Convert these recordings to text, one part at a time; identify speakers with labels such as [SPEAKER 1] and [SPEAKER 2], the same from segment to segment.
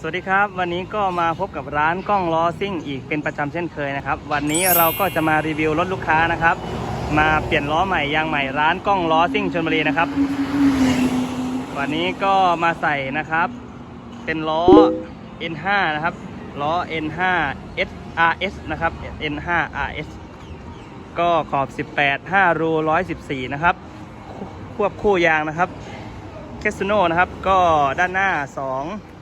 [SPEAKER 1] สวัสดีครับวันนี้ก็มาพบกับร้านกล้องล้อซิ่งอีกเป็นประจำเช่นเคยนะครับ วันนี้เราก็จะมารีวิวรถลูกค้านะครับ มาเปลี่ยนล้อใหม่ยางใหม่ร้านกล้องล้อซิ่งชลบุรีนะครับ วันนี้ก็มาใส่นะครับ เป็นล้อ N5 นะครับล้อ N5 SRS นะครับ N5 RS ก็ขอบ 18 5 รู 114 นะครับ ควบคู่ยางนะครับเคสโนนะครับก็ด้านหน้า 2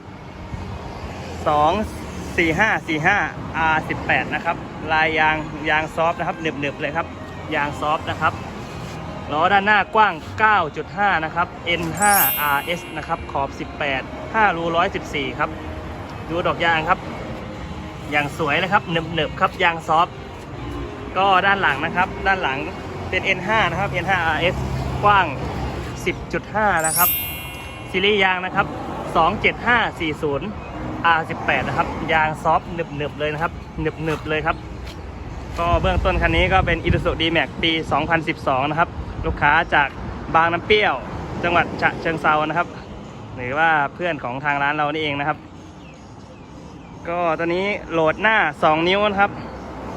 [SPEAKER 1] 2 4 5 4 5 R 18 นะครับ ลายยางยางซอฟต์นะครับหนึบๆเลยครับ ยางซอฟต์นะครับล้อด้านหน้ากว้าง 9.5 นะครับ N5 RS นะครับ ขอบ 18 5รู114 ครับ ดูดอกยางครับ อย่างสวยเลยครับหนึบๆครับ ยางซอฟต์ก็ด้านหลังนะครับ ด้านหลังเป็น N5 นะครับ N5 RS กว้าง 10.5 นะครับซีรีส์ยางนะครับ 27540 R18 นะครับ ยางซอฟต์หนึบๆเลยนะครับหนึบๆเลยครับ ก็เบื้องต้นคันนี้ก็เป็น Isuzu D-Max ปี 2012 นะครับ ลูกค้าจากบางน้ำเปรี้ยว จังหวัดฉะเชิงเซานะครับ หรือว่าเพื่อนของทางร้านเรานี่เองนะครับ ก็ตอนนี้โหลดหน้า 2 นิ้วนะครับ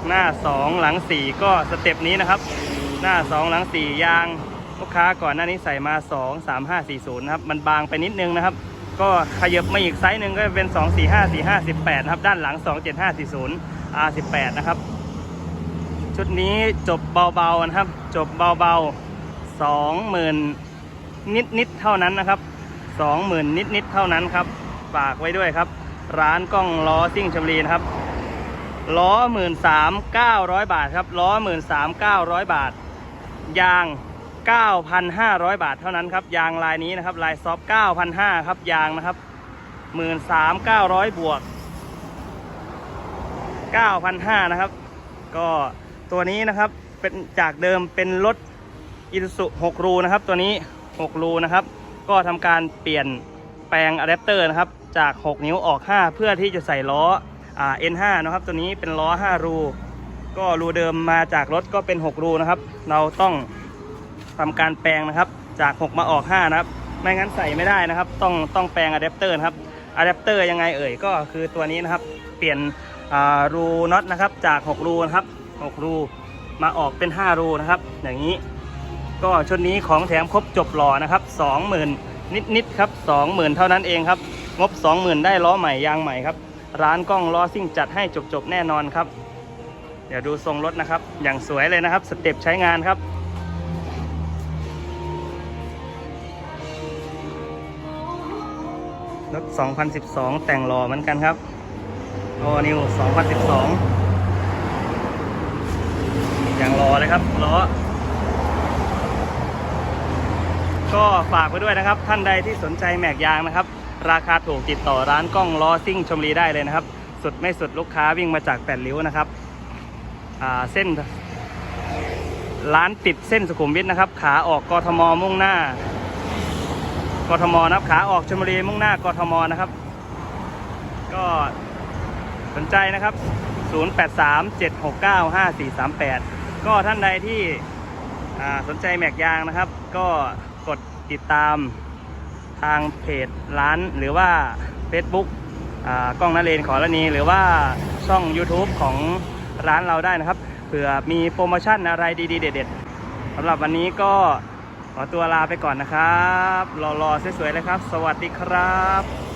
[SPEAKER 1] หน้า 2 หลัง 4 ก็สเต็ปนี้นะครับ หน้า 2 หลัง 4 ยางลูกค้าก่อนหน้านี้ใส่มา 2 3 5 4 0นะครับ มันบางไปนิดนึงนะครับ ก็ขยับมาอีกไซส์หนึ่งก็เป็น 2 4 5 4 5 18นะครับ ด้านหลัง 2 7 5 4 0 R18 นะครับ ชุดนี้จบเบาๆนะครับ จบเบาๆ 20,000 นิดๆเท่านั้นนะครับ 20,000 นิดๆเท่านั้นครับ ฝากไว้ด้วยครับ ร้านกล้องล้อซิ่งชมรีนะครับ ล้อ 13,900 บาทครับ ล้อ 13,900 บาท ยาง 9,500 บาทเท่านั้นครับ ยางลายนี้นะครับ ลายซอฟ9,500ครับ ยางนะครับ 13,900 บวก 9,500 นะครับ ก็ตัวนี้นะครับเป็นจากเดิมเป็นรถอินสุ6รูนะครับ ตัวนี้ 6 รูนะครับ ก็ทำการเปลี่ยนแปลงอะแดปเตอร์นะครับ จาก 6 นิ้วออก 5 เพื่อที่จะใส่ล้ออ่า N5 นะครับ ตัวนี้เป็นล้อ 5 รู ก็รูเดิมมาจากรถก็เป็น 6 รูนะครับ เราต้อง ทำการแปลงนะครับ จาก 6 มาออก 5 นะครับ ไม่งั้นใส่ไม่ได้นะครับ ต้องต้องแปลงอะแดปเตอร์นะครับอะแดปเตอร์ยังไงเอ่ยก็คือตัวนี้นะครับ เปลี่ยนอ่ารูน็อตนะครับ จาก 6 รูนะครับ 6 รูมาออกเป็น 5 รูนะครับ อย่างนี้ ก็ชุดนี้ของแถมครบจบหล่อนะครับ 20,000 นิดๆครับ20,000 เท่านั้นเองครับงบ 20,000 ได้ล้อใหม่ยางใหม่ครับ ร้านกล้องล้อซิ่งจัดให้จบๆแน่นอนครับ เดี๋ยวดูทรงรถนะครับ อย่างสวยเลยนะครับ สเต็ปใช้งานครับ รถ 2012 แต่งหล่อเหมือนกันครับโอนิว 2012 อย่างรอเลยครับล้อก็ฝากไว้ด้วยนะครับ ท่านใดที่สนใจแม็กยางนะครับ ราคาถูกติดต่อร้านกล้องล้อซิ่งชมรีได้เลยนะครับ สุดไม่สุดลูกค้าวิ่งมาจากแปดริ้วนะครับเส้นร้านติดเส้นสุขุมวิทนะครับ ขาออกกทมมุ่งหน้า กทมนะครับขาออกชลบุรีมุ่งหน้ากทมนะครับ ก็สนใจนะครับ 0837695438 ก็ท่านใดที่สนใจแม็กยางนะครับ ก็กดติดตามทางเพจร้านหรือว่า Facebook กล้องนาเรนขอรณีหรือว่าช่อง YouTube ของร้านเราได้นะครับเผื่อมีโปรโมชั่นอะไรดีๆ เด็ดๆสำหรับวันนี้ก็ ขอตัวลาไปก่อนนะครับรอๆสวยๆเลยครับ สวัสดีครับ